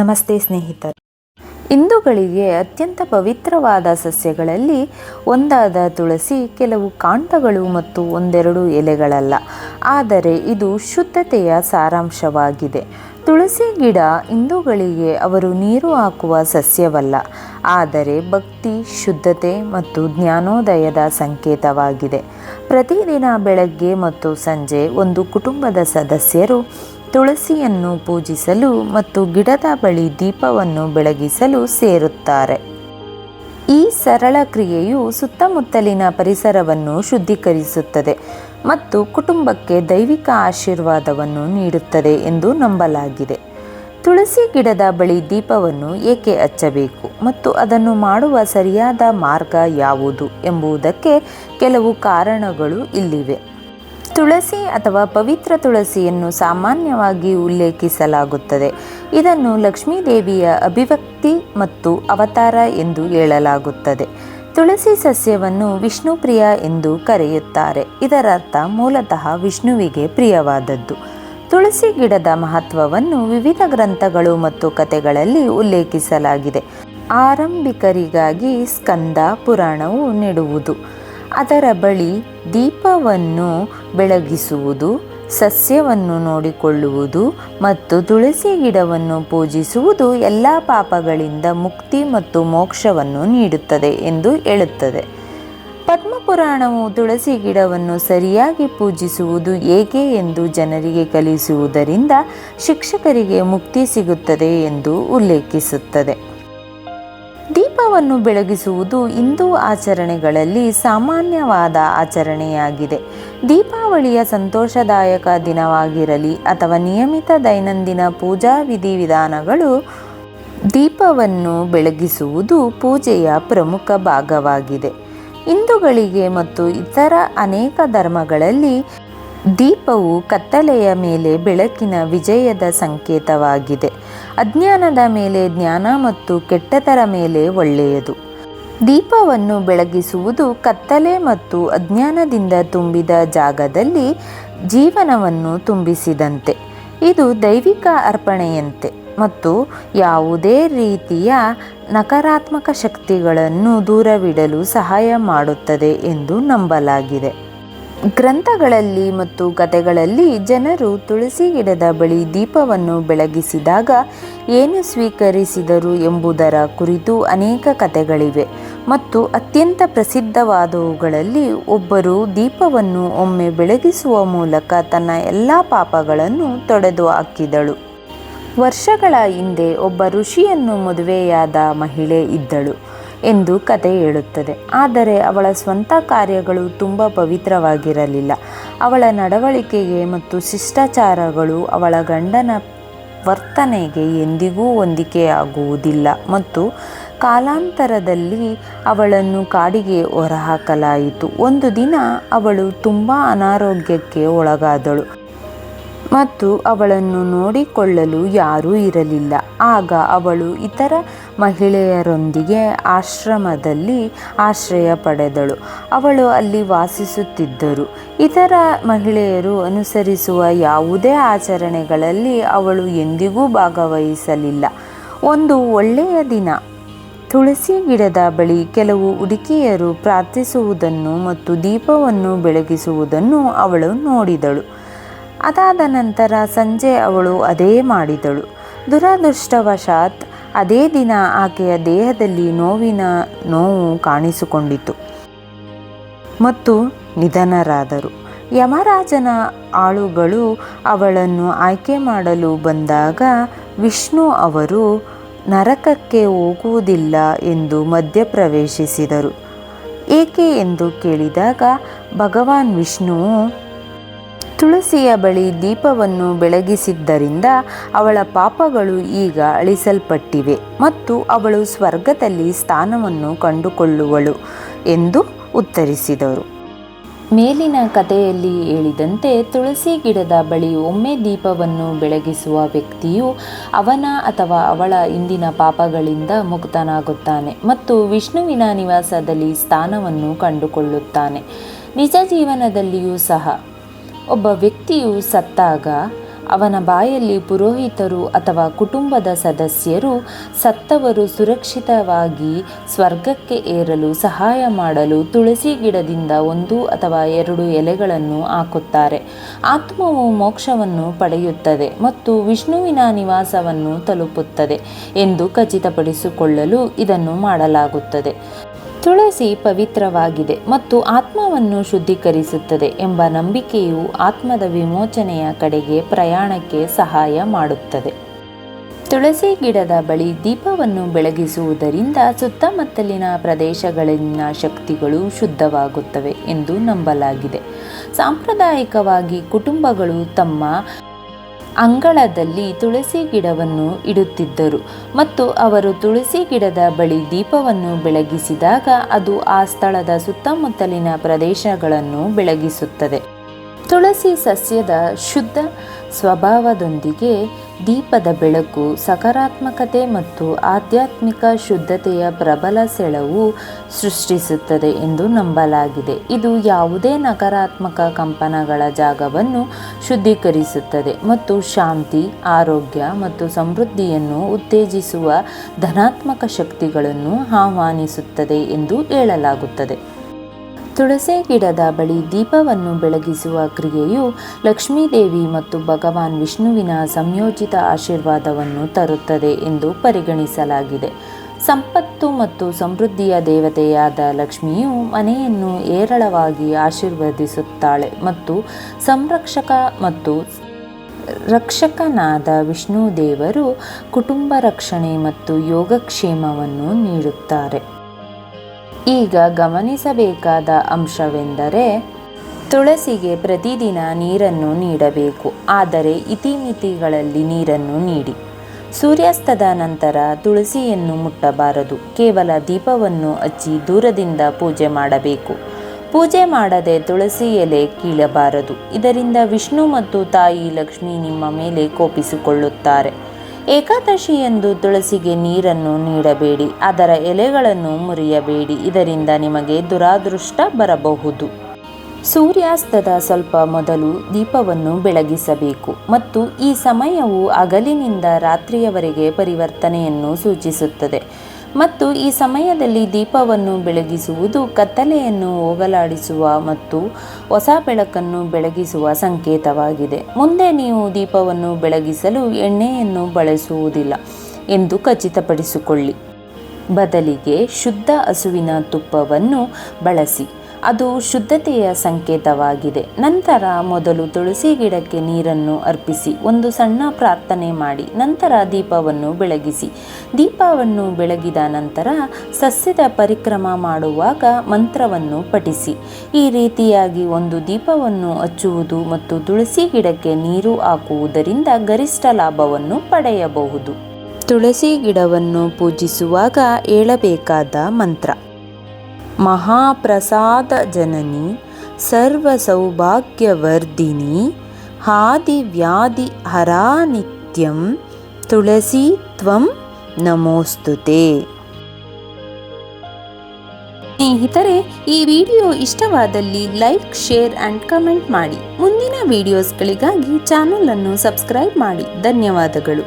ನಮಸ್ತೆ ಸ್ನೇಹಿತರು. ಹಿಂದೂಗಳಿಗೆ ಅತ್ಯಂತ ಪವಿತ್ರವಾದ ಸಸ್ಯಗಳಲ್ಲಿ ಒಂದಾದ ತುಳಸಿ ಕೆಲವು ಕಾಂಡಗಳು ಮತ್ತು ಒಂದೆರಡು ಎಲೆಗಳಲ್ಲ. ಆದರೆ ಇದು ಶುದ್ಧತೆಯ ಸಾರಾಂಶವಾಗಿದೆ. ತುಳಸಿ ಗಿಡ ಹಿಂದೂಗಳಿಗೆ ಅವರು ನೀರು ಹಾಕುವ ಸಸ್ಯವಲ್ಲ. ಆದರೆ ಭಕ್ತಿ, ಶುದ್ಧತೆ ಮತ್ತು ಜ್ಞಾನೋದಯದ ಸಂಕೇತವಾಗಿದೆ. ಪ್ರತಿದಿನ ಬೆಳಗ್ಗೆ ಮತ್ತು ಸಂಜೆ ಒಂದು ಕುಟುಂಬದ ಸದಸ್ಯರು ತುಳಸಿಯನ್ನು ಪೂಜಿಸಲು ಮತ್ತು ಗಿಡದ ಬಳಿ ದೀಪವನ್ನು ಬೆಳಗಿಸಲು ಸೇರುತ್ತಾರೆ. ಈ ಸರಳ ಕ್ರಿಯೆಯು ಸುತ್ತಮುತ್ತಲಿನ ಪರಿಸರವನ್ನು ಶುದ್ಧೀಕರಿಸುತ್ತದೆ ಮತ್ತು ಕುಟುಂಬಕ್ಕೆ ದೈವಿಕ ಆಶೀರ್ವಾದವನ್ನು ನೀಡುತ್ತದೆ ಎಂದು ನಂಬಲಾಗಿದೆ. ತುಳಸಿ ಗಿಡದ ಬಳಿ ದೀಪವನ್ನು ಏಕೆ ಹಚ್ಚಬೇಕು ಮತ್ತು ಅದನ್ನು ಮಾಡುವ ಸರಿಯಾದ ಮಾರ್ಗ ಯಾವುದು ಎಂಬುದಕ್ಕೆ ಕೆಲವು ಕಾರಣಗಳು ಇಲ್ಲಿವೆ. ತುಳಸಿ ಅಥವಾ ಪವಿತ್ರ ತುಳಸಿಯನ್ನು ಸಾಮಾನ್ಯವಾಗಿ ಉಲ್ಲೇಖಿಸಲಾಗುತ್ತದೆ. ಇದನ್ನು ಲಕ್ಷ್ಮೀದೇವಿಯ ಅಭಿವ್ಯಕ್ತಿ ಮತ್ತು ಅವತಾರ ಎಂದು ಹೇಳಲಾಗುತ್ತದೆ. ತುಳಸಿ ಸಸ್ಯವನ್ನು ವಿಷ್ಣು ಪ್ರಿಯ ಎಂದು ಕರೆಯುತ್ತಾರೆ. ಇದರರ್ಥ ಮೂಲತಃ ವಿಷ್ಣುವಿಗೆ ಪ್ರಿಯವಾದದ್ದು. ತುಳಸಿ ಗಿಡದ ಮಹತ್ವವನ್ನು ವಿವಿಧ ಗ್ರಂಥಗಳು ಮತ್ತು ಕಥೆಗಳಲ್ಲಿ ಉಲ್ಲೇಖಿಸಲಾಗಿದೆ. ಆರಂಭಿಕರಿಗಾಗಿ ಸ್ಕಂದ ಪುರಾಣವು ನೆಡುವುದು. ಅದರ ಬಳಿ ದೀಪವನ್ನು ಬೆಳಗಿಸುವುದು, ಸಸ್ಯವನ್ನು ನೋಡಿಕೊಳ್ಳುವುದು ಮತ್ತು ತುಳಸಿ ಗಿಡವನ್ನು ಪೂಜಿಸುವುದು ಎಲ್ಲ ಪಾಪಗಳಿಂದ ಮುಕ್ತಿ ಮತ್ತು ಮೋಕ್ಷವನ್ನು ನೀಡುತ್ತದೆ ಎಂದು ಹೇಳುತ್ತದೆ. ಪದ್ಮಪುರಾಣವು ತುಳಸಿ ಗಿಡವನ್ನು ಸರಿಯಾಗಿ ಪೂಜಿಸುವುದು ಹೇಗೆ ಎಂದು ಜನರಿಗೆ ಕಲಿಸುವುದರಿಂದ ಶಿಕ್ಷಕರಿಗೆ ಮುಕ್ತಿ ಸಿಗುತ್ತದೆ ಎಂದು ಉಲ್ಲೇಖಿಸುತ್ತದೆ. ದೀಪವನ್ನು ಬೆಳಗಿಸುವುದು ಹಿಂದೂ ಆಚರಣೆಗಳಲ್ಲಿ ಸಾಮಾನ್ಯವಾದ ಆಚರಣೆಯಾಗಿದೆ. ದೀಪಾವಳಿಯ ಸಂತೋಷದಾಯಕ ದಿನವಾಗಿರಲಿ ಅಥವಾ ನಿಯಮಿತ ದೈನಂದಿನ ಪೂಜಾ ವಿಧಿವಿಧಾನಗಳು, ದೀಪವನ್ನು ಬೆಳಗಿಸುವುದು ಪೂಜೆಯ ಪ್ರಮುಖ ಭಾಗವಾಗಿದೆ. ಹಿಂದೂಗಳಿಗೆ ಮತ್ತು ಇತರ ಅನೇಕ ಧರ್ಮಗಳಲ್ಲಿ ದೀಪವು ಕತ್ತಲೆಯ ಮೇಲೆ ಬೆಳಕಿನ ವಿಜಯದ ಸಂಕೇತವಾಗಿದೆ. ಅಜ್ಞಾನದ ಮೇಲೆ ಜ್ಞಾನ ಮತ್ತು ಕೆಟ್ಟದರ ಮೇಲೆ ಒಳ್ಳೆಯದು. ದೀಪವನ್ನು ಬೆಳಗಿಸುವುದು ಕತ್ತಲೆ ಮತ್ತು ಅಜ್ಞಾನದಿಂದ ತುಂಬಿದ ಜಾಗದಲ್ಲಿ ಜೀವನವನ್ನು ತುಂಬಿಸಿದಂತೆ. ಇದು ದೈವಿಕ ಅರ್ಪಣೆಯಂತೆ ಮತ್ತು ಯಾವುದೇ ರೀತಿಯ ನಕಾರಾತ್ಮಕ ಶಕ್ತಿಗಳನ್ನು ದೂರವಿಡಲು ಸಹಾಯ ಮಾಡುತ್ತದೆ ಎಂದು ನಂಬಲಾಗಿದೆ. ಗ್ರಂಥಗಳಲ್ಲಿ ಮತ್ತು ಕಥೆಗಳಲ್ಲಿ ಜನರು ತುಳಸಿ ಗಿಡದ ಬಳಿ ದೀಪವನ್ನು ಬೆಳಗಿಸಿದಾಗ ಏನು ಸ್ವೀಕರಿಸಿದರು ಎಂಬುದರ ಕುರಿತು ಅನೇಕ ಕಥೆಗಳಿವೆ. ಮತ್ತು ಅತ್ಯಂತ ಪ್ರಸಿದ್ಧವಾದವುಗಳಲ್ಲಿ ಒಬ್ಬರು ದೀಪವನ್ನು ಒಮ್ಮೆ ಬೆಳಗಿಸುವ ಮೂಲಕ ತನ್ನ ಎಲ್ಲ ಪಾಪಗಳನ್ನು ತೊಡೆದು ಹಾಕಿದಳು. ವರ್ಷಗಳ ಹಿಂದೆ ಒಬ್ಬ ಋಷಿಯನ್ನು ಮದುವೆಯಾದ ಮಹಿಳೆ ಇದ್ದಳು. ಎಂದು ಕತೆ ಹೇಳುತ್ತದೆ. ಆದರೆ ಅವಳ ಸ್ವಂತ ಕಾರ್ಯಗಳು ತುಂಬ ಪವಿತ್ರವಾಗಿರಲಿಲ್ಲ. ಅವಳ ನಡವಳಿಕೆಗೆ ಮತ್ತು ಶಿಷ್ಟಾಚಾರಗಳು ಅವಳ ಗಂಡನ ವರ್ತನೆಗೆ ಎಂದಿಗೂ ಹೊಂದಿಕೆಯಾಗುವುದಿಲ್ಲ ಮತ್ತು ಕಾಲಾಂತರದಲ್ಲಿ ಅವಳನ್ನು ಕಾಡಿಗೆ ಹೊರಹಾಕಲಾಯಿತು. ಒಂದು ದಿನ ಅವಳು ತುಂಬ ಅನಾರೋಗ್ಯಕ್ಕೆ ಒಳಗಾದಳು ಮತ್ತು ಅವಳನ್ನು ನೋಡಿಕೊಳ್ಳಲು ಯಾರೂ ಇರಲಿಲ್ಲ. ಆಗ ಅವಳು ಇತರ ಮಹಿಳೆಯರೊಂದಿಗೆ ಆಶ್ರಮದಲ್ಲಿ ಆಶ್ರಯ ಪಡೆದಳು. ಅವಳು ಅಲ್ಲಿ ವಾಸಿಸುತ್ತಿದ್ದರು. ಇತರ ಮಹಿಳೆಯರು ಅನುಸರಿಸುವ ಯಾವುದೇ ಆಚರಣೆಗಳಲ್ಲಿ ಅವಳು ಎಂದಿಗೂ ಭಾಗವಹಿಸಲಿಲ್ಲ. ಒಂದು ಒಳ್ಳೆಯ ದಿನ. ತುಳಸಿ ಗಿಡದ ಬಳಿ ಕೆಲವು ಹುಡುಕಿಯರು ಪ್ರಾರ್ಥಿಸುವುದನ್ನು ಮತ್ತು ದೀಪವನ್ನು ಬೆಳಗಿಸುವುದನ್ನು ಅವಳು ನೋಡಿದಳು. ಅದಾದ ನಂತರ ಸಂಜೆ ಅವಳು ಅದೇ ಮಾಡಿದಳು. ದುರದೃಷ್ಟವಶಾತ್ ಅದೇ ದಿನ ಆಕೆಯ ದೇಹದಲ್ಲಿ ನೋವಿನ ನೋವು ಕಾಣಿಸಿಕೊಂಡಿತು ಮತ್ತು ನಿಧನರಾದರು. ಯಮರಾಜನ ಆಳುಗಳು ಅವಳನ್ನು ಆಯ್ಕೆ ಮಾಡಲು ಬಂದಾಗ ವಿಷ್ಣು ಅವರು ನರಕಕ್ಕೆ ಹೋಗುವುದಿಲ್ಲ ಎಂದು ಮಧ್ಯಪ್ರವೇಶಿಸಿದರು. ಏಕೆ ಎಂದು ಕೇಳಿದಾಗ ಭಗವಾನ್ ವಿಷ್ಣುವು ತುಳಸಿಯ ಬಳಿ ದೀಪವನ್ನು ಬೆಳಗಿಸಿದ್ದರಿಂದ ಅವಳ ಪಾಪಗಳು ಈಗ ಅಳಿಸಲ್ಪಟ್ಟಿವೆ ಮತ್ತು ಅವಳು ಸ್ವರ್ಗದಲ್ಲಿ ಸ್ಥಾನವನ್ನು ಕಂಡುಕೊಳ್ಳುವಳು ಎಂದು ಉತ್ತರಿಸಿದರು. ಮೇಲಿನ ಕಥೆಯಲ್ಲಿ ಹೇಳಿದಂತೆ ತುಳಸಿ ಗಿಡದ ಬಳಿ ಒಮ್ಮೆ ದೀಪವನ್ನು ಬೆಳಗಿಸುವ ವ್ಯಕ್ತಿಯು ಅವನ ಅಥವಾ ಅವಳ ಇಂದಿನ ಪಾಪಗಳಿಂದ ಮುಕ್ತನಾಗುತ್ತಾನೆ ಮತ್ತು ವಿಷ್ಣುವಿನ ನಿವಾಸದಲ್ಲಿ ಸ್ಥಾನವನ್ನು ಕಂಡುಕೊಳ್ಳುತ್ತಾನೆ. ನಿಜ ಜೀವನದಲ್ಲಿಯೂ ಸಹ ಒಬ್ಬ ವ್ಯಕ್ತಿಯು ಸತ್ತಾಗ ಅವನ ಬಾಯಲ್ಲಿ ಪುರೋಹಿತರು ಅಥವಾ ಕುಟುಂಬದ ಸದಸ್ಯರು ಸತ್ತವರು ಸುರಕ್ಷಿತವಾಗಿ ಸ್ವರ್ಗಕ್ಕೆ ಏರಲು ಸಹಾಯ ಮಾಡಲು ತುಳಸಿ ಗಿಡದಿಂದ ಒಂದು ಅಥವಾ ಎರಡು ಎಲೆಗಳನ್ನು ಹಾಕುತ್ತಾರೆ. ಆತ್ಮವು ಮೋಕ್ಷವನ್ನು ಪಡೆಯುತ್ತದೆ ಮತ್ತು ವಿಷ್ಣುವಿನ ನಿವಾಸವನ್ನು ತಲುಪುತ್ತದೆ ಎಂದು ಖಚಿತಪಡಿಸಿಕೊಳ್ಳಲು ಇದನ್ನು ಮಾಡಲಾಗುತ್ತದೆ. ತುಳಸಿ ಪವಿತ್ರವಾಗಿದೆ ಮತ್ತು ಆತ್ಮವನ್ನು ಶುದ್ಧೀಕರಿಸುತ್ತದೆ ಎಂಬ ನಂಬಿಕೆಯು ಆತ್ಮದ ವಿಮೋಚನೆಯ ಕಡೆಗೆ ಪ್ರಯಾಣಕ್ಕೆ ಸಹಾಯ ಮಾಡುತ್ತದೆ. ತುಳಸಿ ಗಿಡದ ಬಳಿ ದೀಪವನ್ನು ಬೆಳಗಿಸುವುದರಿಂದ ಸುತ್ತಮುತ್ತಲಿನ ಪ್ರದೇಶಗಳಲ್ಲಿನ ಶಕ್ತಿಗಳು ಶುದ್ಧವಾಗುತ್ತವೆ ಎಂದು ನಂಬಲಾಗಿದೆ. ಸಾಂಪ್ರದಾಯಿಕವಾಗಿ ಕುಟುಂಬಗಳು ತಮ್ಮ ಅಂಗಳದಲ್ಲಿ ತುಳಸಿ ಗಿಡವನ್ನು ಇಡುತ್ತಿದ್ದರು ಮತ್ತು ಅವರು ತುಳಸಿ ಗಿಡದ ಬಳಿ ದೀಪವನ್ನು ಬೆಳಗಿಸಿದಾಗ ಅದು ಆ ಸ್ಥಳದ ಸುತ್ತಮುತ್ತಲಿನ ಪ್ರದೇಶಗಳನ್ನು ಬೆಳಗಿಸುತ್ತದೆ. ತುಳಸಿ ಸಸ್ಯದ ಶುದ್ಧ ಸ್ವಭಾವದೊಂದಿಗೆ ದೀಪದ ಬೆಳಕು, ಸಕಾರಾತ್ಮಕತೆ ಮತ್ತು ಆಧ್ಯಾತ್ಮಿಕ ಶುದ್ಧತೆಯ ಪ್ರಬಲ ಸೆಳವು ಸೃಷ್ಟಿಸುತ್ತದೆ ಎಂದು ನಂಬಲಾಗಿದೆ. ಇದು ಯಾವುದೇ ನಕಾರಾತ್ಮಕ ಕಂಪನಗಳ ಜಾಗವನ್ನು ಶುದ್ಧೀಕರಿಸುತ್ತದೆ ಮತ್ತು ಶಾಂತಿ, ಆರೋಗ್ಯ ಮತ್ತು ಸಮೃದ್ಧಿಯನ್ನು ಉತ್ತೇಜಿಸುವ ಧನಾತ್ಮಕ ಶಕ್ತಿಗಳನ್ನು ಆಹ್ವಾನಿಸುತ್ತದೆ ಎಂದು ಹೇಳಲಾಗುತ್ತದೆ. ತುಳಸಿ ಗಿಡದ ಬಳಿ ದೀಪವನ್ನು ಬೆಳಗಿಸುವ ಕ್ರಿಯೆಯು ಲಕ್ಷ್ಮೀದೇವಿ ಮತ್ತು ಭಗವಾನ್ ವಿಷ್ಣುವಿನ ಸಂಯೋಜಿತ ಆಶೀರ್ವಾದವನ್ನು ತರುತ್ತದೆ ಎಂದು ಪರಿಗಣಿಸಲಾಗಿದೆ. ಸಂಪತ್ತು ಮತ್ತು ಸಮೃದ್ಧಿಯ ದೇವತೆಯಾದ ಲಕ್ಷ್ಮಿಯು ಮನೆಯನ್ನು ಏರಳವಾಗಿ ಆಶೀರ್ವದಿಸುತ್ತಾಳೆ ಮತ್ತು ಸಂರಕ್ಷಕ ಮತ್ತು ರಕ್ಷಕನಾದ ವಿಷ್ಣು ದೇವರು ಕುಟುಂಬ ರಕ್ಷಣೆ ಮತ್ತು ಯೋಗಕ್ಷೇಮವನ್ನು ನೀಡುತ್ತಾರೆ. ಈಗ ಗಮನಿಸಬೇಕಾದ ಅಂಶವೆಂದರೆ ತುಳಸಿಗೆ ಪ್ರತಿದಿನ ನೀರನ್ನು ನೀಡಬೇಕು. ಆದರೆ ಇತಿಮಿತಿಗಳಲ್ಲಿ ನೀರನ್ನು ನೀಡಿ. ಸೂರ್ಯಾಸ್ತದ ನಂತರ ತುಳಸಿಯನ್ನು ಮುಟ್ಟಬಾರದು. ಕೇವಲ ದೀಪವನ್ನು ಹಚ್ಚಿ ದೂರದಿಂದ ಪೂಜೆ ಮಾಡಬೇಕು. ಪೂಜೆ ಮಾಡದೆ ತುಳಸಿ ಎಲೆ ಕೀಳಬಾರದು. ಇದರಿಂದ ವಿಷ್ಣು ಮತ್ತು ತಾಯಿ ಲಕ್ಷ್ಮಿ ನಿಮ್ಮ ಮೇಲೆ ಕೋಪಿಸಿಕೊಳ್ಳುತ್ತಾರೆ. ಏಕಾದಶಿಯಂದು ತುಳಸಿಗೆ ನೀರನ್ನು ನೀಡಬೇಡಿ, ಅದರ ಎಲೆಗಳನ್ನು ಮುರಿಯಬೇಡಿ, ಇದರಿಂದ ನಿಮಗೆ ದುರಾದೃಷ್ಟ ಬರಬಹುದು. ಸೂರ್ಯಾಸ್ತದ ಸ್ವಲ್ಪ ಮೊದಲು ದೀಪವನ್ನು ಬೆಳಗಿಸಬೇಕು ಮತ್ತು ಈ ಸಮಯವು ಹಗಲಿನಿಂದ ರಾತ್ರಿಯವರೆಗೆ ಪರಿವರ್ತನೆಯನ್ನು ಸೂಚಿಸುತ್ತದೆ. ಮತ್ತು ಈ ಸಮಯದಲ್ಲಿ ದೀಪವನ್ನು ಬೆಳಗಿಸುವುದು ಕತ್ತಲೆಯನ್ನು ಹೋಗಲಾಡಿಸುವ ಮತ್ತು ಹೊಸ ಬೆಳಕನ್ನು ಬೆಳಗಿಸುವ ಸಂಕೇತವಾಗಿದೆ. ಮುಂದೆ ನೀವು ದೀಪವನ್ನು ಬೆಳಗಿಸಲು ಎಣ್ಣೆಯನ್ನು ಬಳಸುವುದಿಲ್ಲ ಎಂದು ಖಚಿತಪಡಿಸಿಕೊಳ್ಳಿ. ಬದಲಿಗೆ ಶುದ್ಧ ಹಸುವಿನ ತುಪ್ಪವನ್ನು ಬಳಸಿ. ಅದು ಶುದ್ಧತೆಯ ಸಂಕೇತವಾಗಿದೆ. ನಂತರ ಮೊದಲು ತುಳಸಿ ಗಿಡಕ್ಕೆ ನೀರನ್ನು ಅರ್ಪಿಸಿ, ಒಂದು ಸಣ್ಣ ಪ್ರಾರ್ಥನೆ ಮಾಡಿ, ನಂತರ ದೀಪವನ್ನು ಬೆಳಗಿಸಿ. ದೀಪವನ್ನು ಬೆಳಗಿದ ನಂತರ ಸಸ್ಯದ ಪರಿಕ್ರಮ ಮಾಡುವಾಗ ಮಂತ್ರವನ್ನು ಪಠಿಸಿ. ಈ ರೀತಿಯಾಗಿ ಒಂದು ದೀಪವನ್ನು ಹಚ್ಚುವುದು ಮತ್ತು ತುಳಸಿ ಗಿಡಕ್ಕೆ ನೀರು ಹಾಕುವುದರಿಂದ ಗರಿಷ್ಠ ಲಾಭವನ್ನು ಪಡೆಯಬಹುದು. ತುಳಸಿ ಗಿಡವನ್ನು ಪೂಜಿಸುವಾಗ ಹೇಳಬೇಕಾದ ಮಂತ್ರ. ಮಹಾಪ್ರಸಾದ ಜನನಿ ಸರ್ವಸೌಭಾಗ್ಯವರ್ಧಿನಿ, ಹಾದಿವ್ಯಾಧಿ ಹರಾನಿತ್ಯಂ ತುಳಸಿ ತ್ವಂ ನಮೋಸ್ತುತೆ. ಸ್ನೇಹಿತರೆ, ಈ ವಿಡಿಯೋ ಇಷ್ಟವಾದಲ್ಲಿ ಲೈಕ್, ಶೇರ್ ಆ್ಯಂಡ್ ಕಮೆಂಟ್ ಮಾಡಿ. ಮುಂದಿನ ವಿಡಿಯೋಸ್ಗಳಿಗಾಗಿ ಚಾನಲನ್ನು ಸಬ್ಸ್ಕ್ರೈಬ್ ಮಾಡಿ. ಧನ್ಯವಾದಗಳು.